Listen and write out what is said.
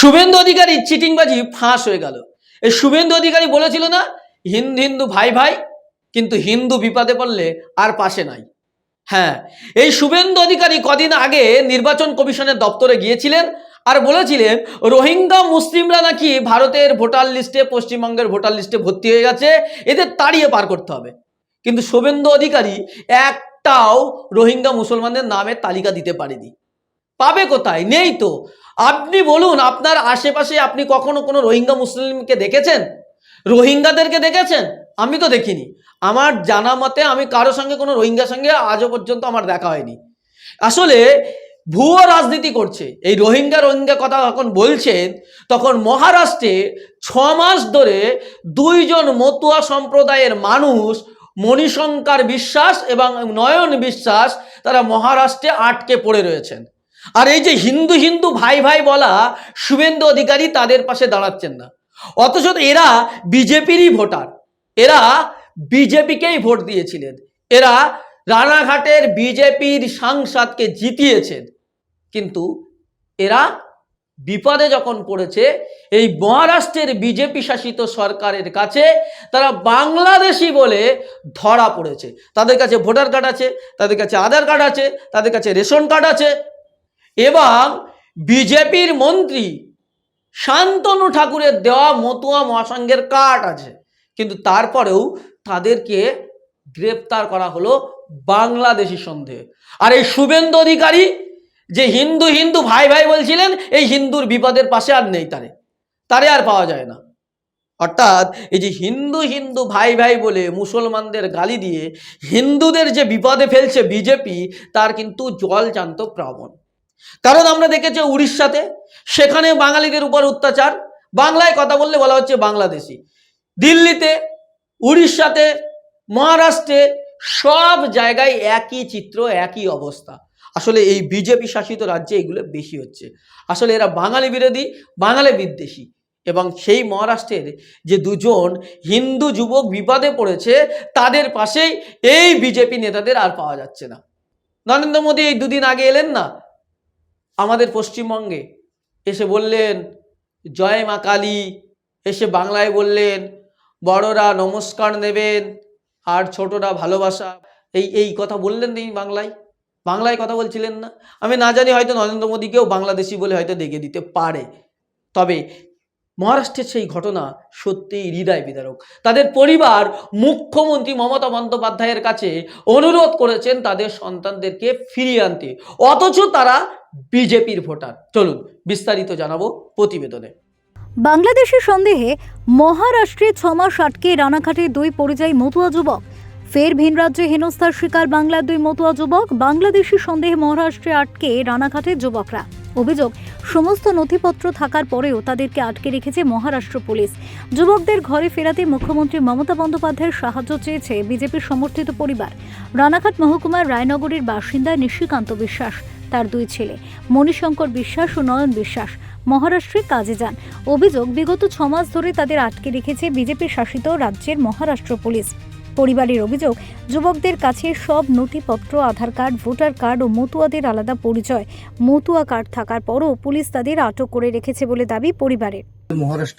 শুভেন্দু অধিকারী চিটিংবাজি ফাঁস হয়ে গেল। এই শুভেন্দু অধিকারী বলেছিল না হিন্দু হিন্দু ভাই ভাই, কিন্তু হিন্দু বিপদে পড়লে আর পাশে নাই। হ্যাঁ এই শুভেন্দু অধিকারী কদিন আগে নির্বাচন কমিশনের দপ্তরে গিয়েছিলেন আর বলেছিলেন, রোহিঙ্গা মুসলিমরা নাকি ভারতের ভোটার লিস্টে, পশ্চিমবঙ্গের ভোটার লিস্টে ভর্তি হয়ে গেছে, এদের তাড়িয়ে পার করতে হবে। কিন্তু শুভেন্দু অধিকারী একটাও রোহিঙ্গা মুসলমানদের নামের তালিকা দিতে পারেনি। পাবে কোথায়? নেই তো। আপনি বলুন, আপনার আশেপাশে আপনি কখনো কোনো রোহিঙ্গা মুসলিমকে দেখেছেন? রোহিঙ্গাদেরকে দেখেছেন? আমি তো দেখিনি। আমার জানা মতে আমি কারোর সঙ্গে কোনো রোহিঙ্গার সঙ্গে আজও পর্যন্ত আমার দেখা হয়নি। আসলে ভুয়ো রাজনীতি করছে। এই রোহিঙ্গা রোহিঙ্গা কথা যখন বলছেন, তখন মহারাষ্ট্রে ছ মাস ধরে দুইজন মতুয়া সম্প্রদায়ের মানুষ, মণিশঙ্কর বিশ্বাস এবং নয়ন বিশ্বাস, তারা মহারাষ্ট্রে আটকে পড়ে রয়েছেন। আর এই যে হিন্দু হিন্দু ভাই ভাই বলা শুভেন্দু অধিকারী তাদের পাশে দাঁড়াচ্ছেন না। অথচ এরা বিজেপিরই ভোটার। এরা বিজেপিকেই ভোট দিয়েছিলেন। এরা রানাঘাটের বিজেপির সাংসদকে জিতিয়েছেন। কিন্তু এরা বিপদে যখন পড়েছে, এই মহারাষ্ট্রের বিজেপি শাসিত সরকারের কাছে তারা বাংলাদেশি বলে ধরা পড়েছে। তাদের কাছে ভোটার কার্ড আছে, তাদের কাছে আধার কার্ড আছে, তাদের কাছে রেশন কার্ড আছে এবং বিজেপির মন্ত্রী শান্তনু ঠাকুরের দেওয়া মতুয়া মহাসংঘের কার্ড আছে। কিন্তু তারপরেও তাদেরকে গ্রেপ্তার করা হলো বাংলাদেশি সন্দেহে আর এই শুভেন্দু অধিকারী যে হিন্দু হিন্দু ভাই ভাই বলছিলেন, এই হিন্দুর বিপদের পাশে আর নেই তারে। তারে আর পাওয়া যায় না। অর্থাৎ এই যে হিন্দু হিন্দু ভাই ভাই বলে মুসলমানদের গালি দিয়ে হিন্দুদের যে বিপদে ফেলছে বিজেপি, তার কিন্তু জল জান্ত প্রবণ। কারণ আমরা দেখেছি উড়িষ্যাতে, সেখানে বাঙালিদের উপর অত্যাচার, বাংলায় কথা বললে বলা হচ্ছে বাংলাদেশি। দিল্লিতে, উড়িষ্যাতে, মহারাষ্ট্রে সব জায়গায় একই চিত্র, একই অবস্থা। আসলে এই বিজেপি শাসিত রাজ্যে এগুলো বেশি হচ্ছে। আসলে এরা বাঙালি বিরোধী, বাঙালি বিদ্বেষী। এবং সেই মহারাষ্ট্রের যে দুজন হিন্দু যুবক বিপদে পড়েছে, তাদের পাশেই এই বিজেপি নেতাদের আর পাওয়া যাচ্ছে না। নরেন্দ্র মোদী এই দুদিন আগে এলেন না? আমাদের পশ্চিমবঙ্গে এসে বললেন, জয় মা কালী। এসে বাংলায় বললেন, বড়রা নমস্কার নেবেন, আর ছোটরা ভালোবাসা। এই এই কথা বললেন তিনি বাংলায়। বাংলায় কথা বলছিলেন না। আমি না জানি হয়তো নরেন্দ্র মোদীকেও বাংলাদেশি বলে হয়তো দেখে দিতে পারে। তবে মহারাষ্ট্রের সেই ঘটনা সত্যিই হৃদয় বিদারক। তাদের পরিবার মুখ্যমন্ত্রী মমতা বন্দ্যোপাধ্যায়ের কাছে অনুরোধ করেছেন তাদের সন্তানদেরকে ফিরিয়ে আনতে। অথচ তারা বিজেপির ভোটার। চলুন বিস্তারিত জানাব প্রতিবেদনে। বাংলাদেশের সন্দেহে মহারাষ্ট্রে ছমাস আটকে রানাঘাটে দুই পরিযায়ী মতুয়া যুবক। ফের ভিন রাজ্যে হেনস্থার শিকার বাংলার দুই মতুয়া যুবক। বাংলাদেশি সন্দেহে মহারাষ্ট্রে আটকে রানাঘাটের যুবকরা। অভিযোগ, সমস্ত নথিপত্র থাকার পরেও তাদেরকে আটকে রেখেছে মহারাষ্ট্র পুলিশ। যুবকদের ঘরে ফেরাতে মুখ্যমন্ত্রী মমতা বন্দ্যোপাধ্যায়ের সাহায্য চেয়েছে বিজেপির সমর্থিত পরিবার। রানাঘাট মহকুমার রায়নগরের বাসিন্দা নিশিকান্ত বিশ্বাস, তার দুই ছেলে, মণিশঙ্কর বিশ্বাস ও নয়ন বিশ্বাস, মহারাষ্ট্রে কাজে যান। অভিযোগ, বিগত ছমাস ধরে তাদের আটকে রেখেছে বিজেপি শাসিত রাজ্যের মহারাষ্ট্র পুলিশ। পরিবারের অভিযোগ, যুবকদের কাছে সব নথিপত্র, আধার কার্ড, ভোটার কার্ড ও মতুয়াদের আলাদা পরিচয়। মতুয়া কার্ড থাকার পরও পুলিশ তাদের আটক করে রেখেছে বলে দাবি পরিবারের। মহারাষ্ট্র